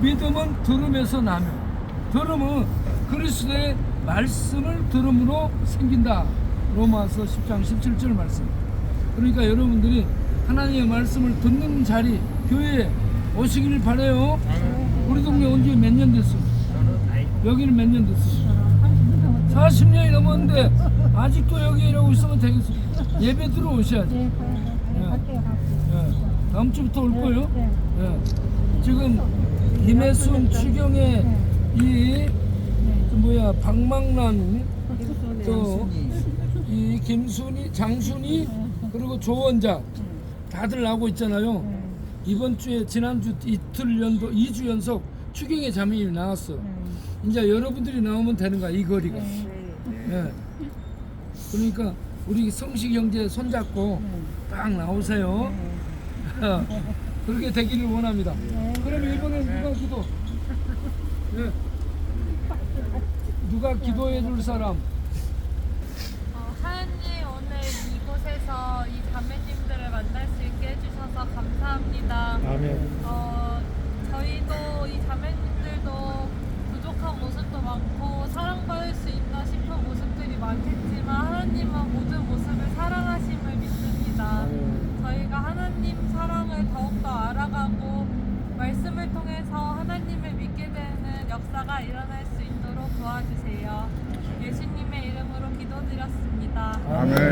믿음은 들음에서 나며 들음은 그리스도의 말씀을 들음으로 생긴다. 로마서 10장 17절 말씀. 그러니까 여러분들이 하나님의 말씀을 듣는 자리 교회에 오시길 바래요. 우리 동네 온 지 몇 년 됐어? 여기는 몇 년 됐어? 40년이 넘었는데 아직도 여기 이러고 있으면 되겠어. 예배 들어오셔야지. 네, 네, 갈게요. 예. 다음 주부터 올 거예요. 네. 예. 지금 김혜순 추경의 이그 뭐야 박망란 또이 김순이 장순이 그리고 조원자 다들 나오고 있잖아요. 이번 주에 지난주 이틀 연도 2주 연속 추경의 자매님이 나왔어. 이제 여러분들이 나오면 되는 거야 이 거리가. 예. 그러니까 우리 성식 형제 손잡고 딱 나오세요. 그렇게 되기를 원합니다. 그럼 이번에 누가 기도? 예. 누가 기도해 줄 사람? 어, 하나님 오늘 이곳에서 이 자매님들을 만날 수 있게 해주셔서 감사합니다. 아멘. 어, 저희도 이 자매님들도 부족한 모습도 많고 사랑받을 수 있나 싶은 모습들이 많겠지만 하나님은 모든 모습을 사랑하심을 믿습니다. 저희가 하나님 사랑을 더욱더 알아가고 말씀을 통해서 하나님을 믿게 되는 역사가 일어날 수 있도록 도와주세요. 예수님의 이름으로 기도드렸습니다. 아멘.